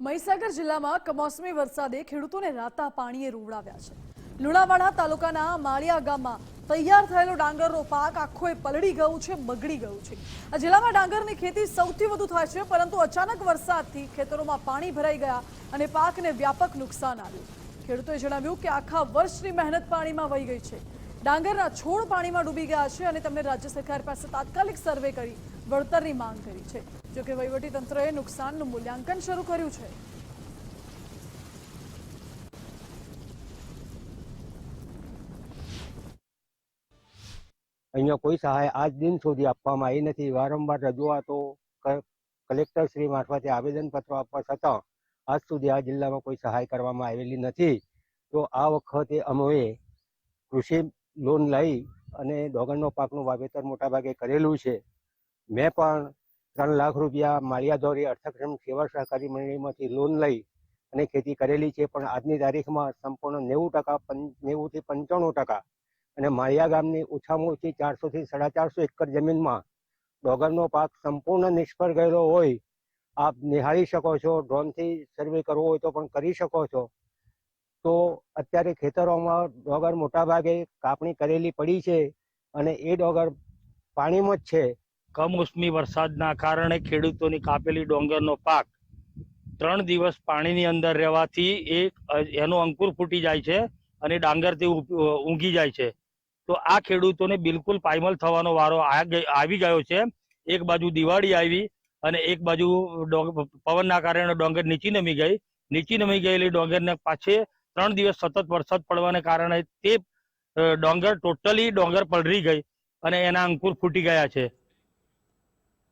મહીસાગર જિલ્લામાં કમોસમી વરસાદે ખેડૂતોને રાતા પાણીએ રોવડાવ્યા છે. લુણાવાડા તાલુકાના માળિયા ગામમાં તૈયાર થયેલો ડાંગરનો પાક આખો પલળી ગયું છે, બગડી ગયું છે. આ જિલ્લામાં ડાંગરની ખેતી સૌથી વધુ થાય છે, પરંતુ અચાનક વરસાદથી ખેતરોમાં પાણી ભરાઈ ગયા અને પાકને વ્યાપક નુકસાન આવ્યું. ખેડૂતોએ જણાવ્યું કે આખા વર્ષની મહેનત પાણીમાં વહી ગઈ છે. ડાંગરના છોડ પાણીમાં ડૂબી ગયા છે અને તેમણે રાજ્ય સરકાર પાસે તાત્કાલિક સર્વે કરી, વળતરની માંગ કરી છે. જોકે વહીવટીતંત્રએ નુકસાનનું મૂલ્યાંકન શરૂ કર્યું છે. અહીંયા કોઈ સહાય આજ દિન સુધી આપવામાં આવી નથી. વારંવાર રજૂઆતો કલેક્ટર શ્રી મારફતે આવેદનપત્રો આપવા છતાં આજ સુધી આ જિલ્લામાં કોઈ સહાય કરવામાં આવેલી નથી. તો આ વખતે અમે કૃષિ લોન લઈ અને ડોગરનો પાકનું વાવેતર મોટાભાગે કરેલું છે. મેં પણ ત્રણ લાખ રૂપિયા માળિયાદોરી અર્થક્રમ સેવા સહકારી મંડળીમાંથી લોન લઈ અને ખેતી કરેલી છે. પણ આજની તારીખમાં સંપૂર્ણ નેવું ટકા નેવુંથી પંચાણું ટકા અને માળિયા ગામની ઓછામાં ઓછી ચારસોથી સાડા ચારસો એકર જમીનમાં ડોગરનો પાક સંપૂર્ણ નિષ્ફળ ગયેલો હોય, આપ નિહાળી શકો છો. ડ્રોનથી સર્વે કરવો હોય તો પણ કરી શકો છો. તો અત્યારે ખેતરોમાં ડોગર મોટાભાગે કાપણી કરેલી પડી છે અને એ ડોગર પાણીમાં જ છે. કમોસમી વરસાદના કારણે ખેડૂતોની કાપેલી ડોંગરનો પાક ત્રણ દિવસ પાણીની અંદર રહેવાથી એ એનો અંકુર ફૂટી જાય છે અને ડાંગરથી ઊંઘી જાય છે. તો આ ખેડૂતોને બિલકુલ પાયમલ થવાનો વારો આવી ગયો છે. એક બાજુ દિવાળી આવી અને એક બાજુ પવનના કારણે ડોંગર નીચી નમી ગઈ. નીચી નમી ગયેલી ડોંગરને પાછે ત્રણ દિવસ સતત વરસાદ પડવાને કારણે તે ડોંગર ટોટલી ડોંગર પલળી ગઈ અને એના અંકુર ફૂટી ગયા છે.